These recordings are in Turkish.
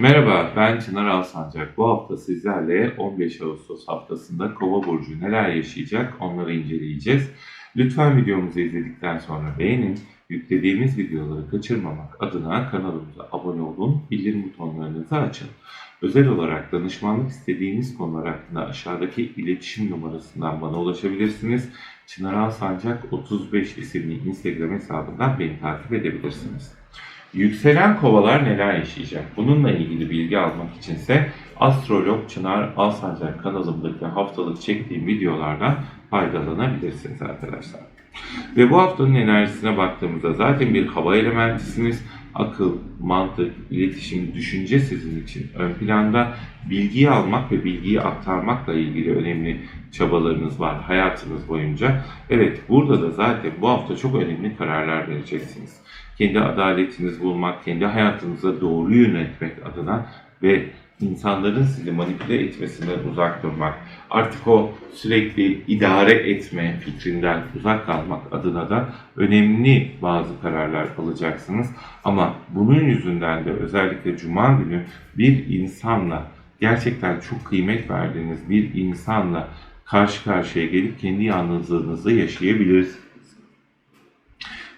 Merhaba, ben Çınar Alsancak. Bu hafta sizlerle 15 Ağustos haftasında Kova burcu neler yaşayacak onları inceleyeceğiz. Lütfen videomuzu izledikten sonra beğenin. Yüklediğimiz videoları kaçırmamak adına kanalımıza abone olun, bildirim butonlarınızı açın. Özel olarak danışmanlık istediğiniz konular hakkında aşağıdaki iletişim numarasından bana ulaşabilirsiniz. Çınar Alsancak 35 isimli Instagram hesabından beni takip edebilirsiniz. Yükselen kovalar neler yaşayacak? Bununla ilgili bilgi almak içinse Astrolog Çınar Alsancak kanalımdaki haftalık çektiğim videolardan faydalanabilirsiniz arkadaşlar. Ve bu haftanın enerjisine baktığımızda zaten bir hava elementisiniz. Akıl, mantık, iletişim, düşünce sizin için ön planda. Bilgiyi almak ve bilgiyi aktarmakla ilgili önemli çabalarınız var hayatınız boyunca. Evet burada da zaten bu hafta çok önemli kararlar vereceksiniz kendi adaletinizi bulmak, kendi hayatınıza doğru yönetmek adına ve insanların sizi manipüle etmesinden uzak durmak, artık o sürekli idare etme fikrinden uzak kalmak adına da önemli bazı kararlar alacaksınız. Ama bunun yüzünden de özellikle Cuma günü bir insanla gerçekten çok kıymet verdiğiniz bir insanla karşı karşıya gelip kendi yalnızlığınızı yaşayabilirsiniz.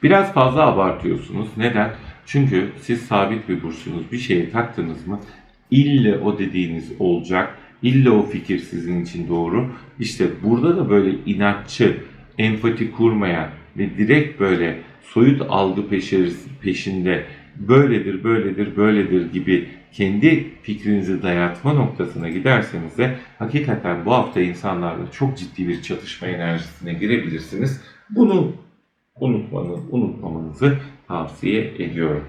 Biraz fazla abartıyorsunuz. Neden? Çünkü siz sabit bir burçsunuz. Bir şeye taktınız mı ille o dediğiniz olacak. İlle o fikir sizin için doğru. İşte burada da böyle inatçı, empati kurmayan ve direkt böyle soyut algı peşinde böyledir, böyledir, böyledir gibi kendi fikrinizi dayatma noktasına giderseniz de hakikaten bu hafta insanlarla çok ciddi bir çatışma enerjisine girebilirsiniz. Bunu unutmanı, unutmamanızı tavsiye ediyorum.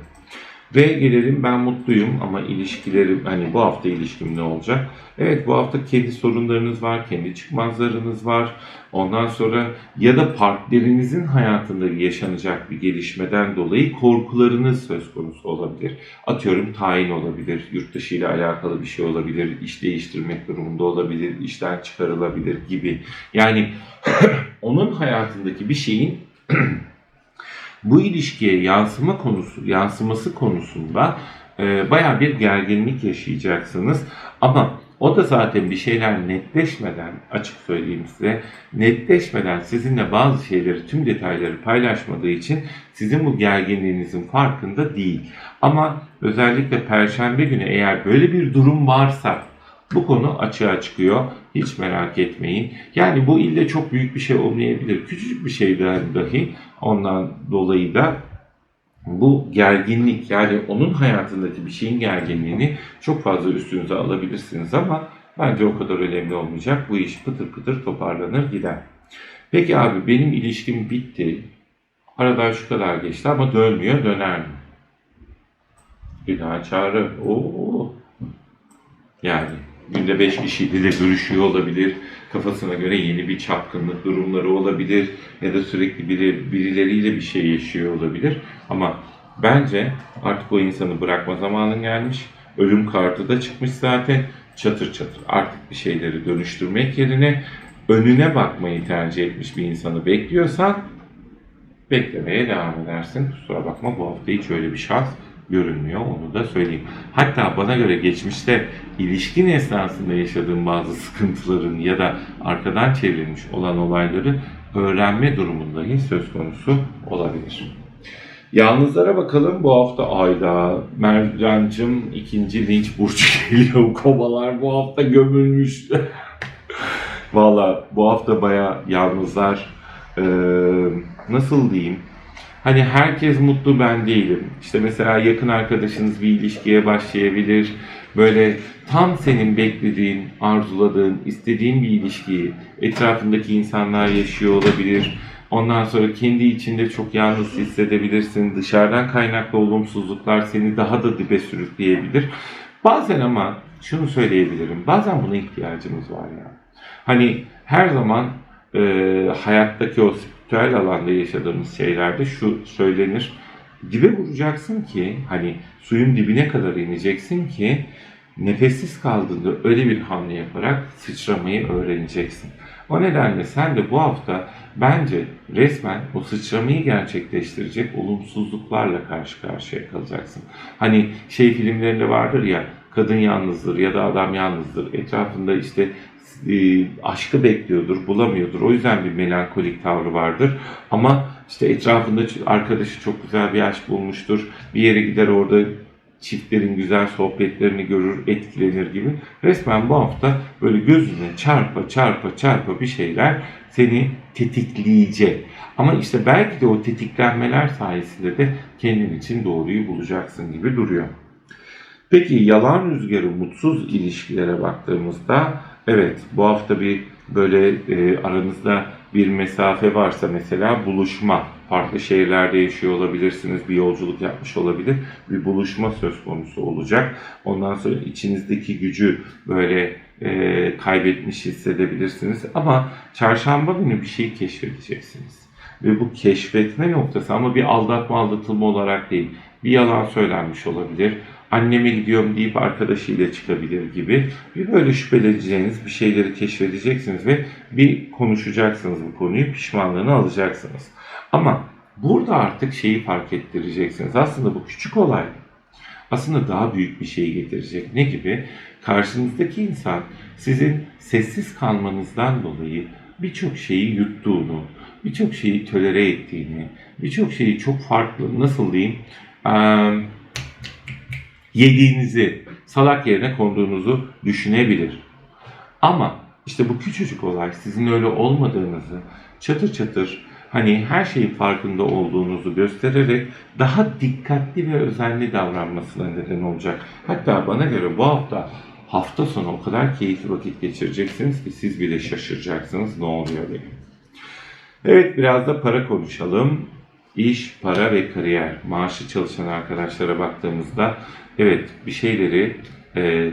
Ve gelelim ben mutluyum ama ilişkilerim hani bu hafta ilişkim ne olacak? Evet bu hafta kendi sorunlarınız var, kendi çıkmazlarınız var. Ondan sonra ya da partnerinizin hayatında yaşanacak bir gelişmeden dolayı korkularınız söz konusu olabilir. Atıyorum tayin olabilir, yurt dışı ile alakalı bir şey olabilir, iş değiştirmek durumunda olabilir, işten çıkarılabilir gibi. Yani onun hayatındaki bir şeyin bu ilişkiye yansıma konusu, yansıması konusunda e, baya bir gerginlik yaşayacaksınız. Ama o da zaten bir şeyler netleşmeden, açık söyleyeyim size, netleşmeden sizinle bazı şeyleri, tüm detayları paylaşmadığı için sizin bu gerginliğinizin farkında değil. Ama özellikle Perşembe günü eğer böyle bir durum varsa, bu konu açığa çıkıyor. Hiç merak etmeyin. Yani bu ille çok büyük bir şey olmayabilir. Küçücük bir şey dahi ondan dolayı da bu gerginlik yani onun hayatındaki bir şeyin gerginliğini çok fazla üstünüze alabilirsiniz ama bence o kadar önemli olmayacak. Bu iş pıtır pıtır toparlanır gider. Peki abi benim ilişkim bitti. Aradan şu kadar geçti ama dönmüyor döner mi? Bir daha çağrı. Oo. Yani günde 5 kişiyle de görüşüyor olabilir. Kafasına göre yeni bir çapkınlık durumları olabilir. Ya da sürekli biri, birileriyle bir şey yaşıyor olabilir. Ama bence artık o insanı bırakma zamanın gelmiş. Ölüm kartı da çıkmış zaten. Çatır çatır artık bir şeyleri dönüştürmek yerine önüne bakmayı tercih etmiş bir insanı bekliyorsan beklemeye devam edersin. Kusura bakma bu hafta hiç öyle bir şans görünmüyor. Onu da söyleyeyim. Hatta bana göre geçmişte ilişkin esnasında yaşadığım bazı sıkıntıların ya da arkadan çevrilmiş olan olayları öğrenme durumundahi söz konusu olabilir. Yalnızlara bakalım bu hafta ayda Mercancım ikinci linç burcu geliyor. Kovalar bu hafta gömülmüş. Valla bu hafta baya yalnızlar eee, nasıl diyeyim Hani herkes mutlu ben değilim. İşte mesela yakın arkadaşınız bir ilişkiye başlayabilir. Böyle tam senin beklediğin, arzuladığın, istediğin bir ilişkiyi etrafındaki insanlar yaşıyor olabilir. Ondan sonra kendi içinde çok yalnız hissedebilirsin. Dışarıdan kaynaklı olumsuzluklar seni daha da dibe sürükleyebilir. Bazen ama şunu söyleyebilirim. Bazen buna ihtiyacımız var ya. Hani her zaman e, hayattaki o spiritüel alanda yaşadığımız şeylerde şu söylenir. Dibe vuracaksın ki hani suyun dibine kadar ineceksin ki nefessiz kaldığında öyle bir hamle yaparak sıçramayı öğreneceksin. O nedenle sen de bu hafta bence resmen o sıçramayı gerçekleştirecek olumsuzluklarla karşı karşıya kalacaksın. Hani şey filmlerinde vardır ya kadın yalnızdır ya da adam yalnızdır. Etrafında işte e, aşkı bekliyordur, bulamıyordur. O yüzden bir melankolik tavrı vardır. Ama işte etrafında arkadaşı çok güzel bir aşk bulmuştur. Bir yere gider orada çiftlerin güzel sohbetlerini görür, etkilenir gibi. Resmen bu hafta böyle gözüne çarpa çarpa çarpa bir şeyler seni tetikleyecek. Ama işte belki de o tetiklenmeler sayesinde de kendin için doğruyu bulacaksın gibi duruyor. Peki yalan rüzgarı mutsuz ilişkilere baktığımızda evet bu hafta bir böyle e, aranızda bir mesafe varsa mesela buluşma farklı şehirlerde yaşıyor olabilirsiniz bir yolculuk yapmış olabilir bir buluşma söz konusu olacak. Ondan sonra içinizdeki gücü böyle e, kaybetmiş hissedebilirsiniz. Ama çarşamba günü bir şey keşfedeceksiniz. Ve bu keşfetme noktası ama bir aldatma aldatılma olarak değil bir yalan söylenmiş olabilir anneme gidiyorum deyip arkadaşıyla çıkabilir gibi bir böyle şüpheleneceğiniz bir şeyleri keşfedeceksiniz ve bir konuşacaksınız bu konuyu pişmanlığını alacaksınız. Ama burada artık şeyi fark ettireceksiniz. Aslında bu küçük olay aslında daha büyük bir şey getirecek. Ne gibi? Karşınızdaki insan sizin sessiz kalmanızdan dolayı birçok şeyi yuttuğunu, birçok şeyi tölere ettiğini, birçok şeyi çok farklı, nasıl diyeyim, yediğinizi, salak yerine konduğunuzu düşünebilir. Ama işte bu küçücük olay sizin öyle olmadığınızı çatır çatır hani her şeyin farkında olduğunuzu göstererek daha dikkatli ve özenli davranmasına neden olacak. Hatta bana göre bu hafta hafta sonu o kadar keyifli vakit geçireceksiniz ki siz bile şaşıracaksınız ne oluyor diye. Evet biraz da para konuşalım. İş, para ve kariyer. Maaşı çalışan arkadaşlara baktığımızda evet bir şeyleri e,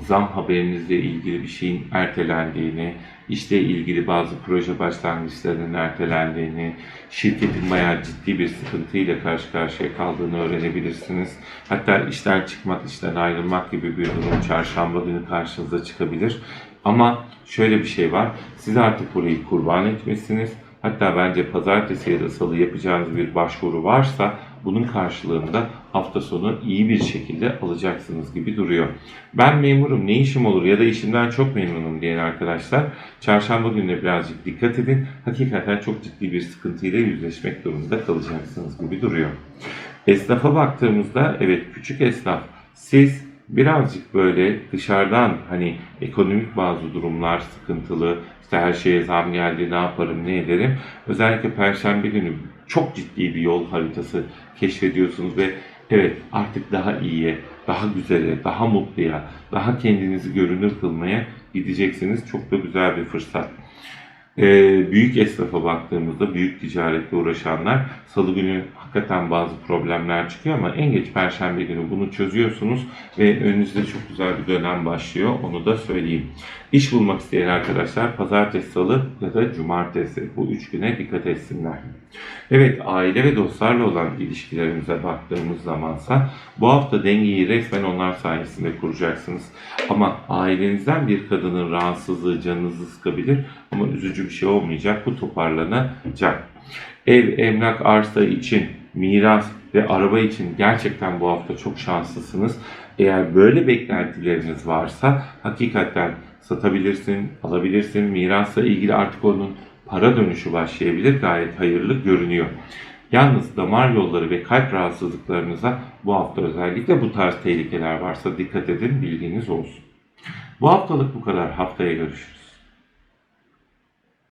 zam haberinizle ilgili bir şeyin ertelendiğini, işle ilgili bazı proje başlangıçlarının ertelendiğini, şirketin bayağı ciddi bir sıkıntıyla karşı karşıya kaldığını öğrenebilirsiniz. Hatta işten çıkmak, işten ayrılmak gibi bir durum çarşamba günü karşınıza çıkabilir. Ama şöyle bir şey var, siz artık burayı kurban etmişsiniz. Hatta bence pazartesi ya da salı yapacağınız bir başvuru varsa bunun karşılığında hafta sonu iyi bir şekilde alacaksınız gibi duruyor. Ben memurum ne işim olur ya da işimden çok memnunum diyen arkadaşlar çarşamba gününe birazcık dikkat edin. Hakikaten çok ciddi bir sıkıntıyla yüzleşmek durumunda kalacaksınız gibi duruyor. Esnafa baktığımızda evet küçük esnaf siz birazcık böyle dışarıdan hani ekonomik bazı durumlar sıkıntılı, işte her şeye zam geldi ne yaparım ne ederim. Özellikle perşembe günü çok ciddi bir yol haritası keşfediyorsunuz ve evet artık daha iyiye, daha güzele, daha mutluya, daha kendinizi görünür kılmaya gideceksiniz. Çok da güzel bir fırsat. Ee, büyük esnafa baktığımızda büyük ticaretle uğraşanlar salı günü hakikaten bazı problemler çıkıyor ama en geç perşembe günü bunu çözüyorsunuz ve önünüzde çok güzel bir dönem başlıyor onu da söyleyeyim. İş bulmak isteyen arkadaşlar pazartesi, salı ya da cumartesi bu üç güne dikkat etsinler. Evet aile ve dostlarla olan ilişkilerimize baktığımız zamansa bu hafta dengeyi resmen onlar sayesinde kuracaksınız. Ama ailenizden bir kadının rahatsızlığı canınızı sıkabilir ama üzücü bir şey olmayacak. Bu toparlanacak. Ev, emlak, arsa için, miras ve araba için gerçekten bu hafta çok şanslısınız. Eğer böyle beklentileriniz varsa hakikaten satabilirsin, alabilirsin. Mirasla ilgili artık onun para dönüşü başlayabilir. Gayet hayırlı görünüyor. Yalnız damar yolları ve kalp rahatsızlıklarınıza bu hafta özellikle bu tarz tehlikeler varsa dikkat edin bilginiz olsun. Bu haftalık bu kadar. Haftaya görüşürüz.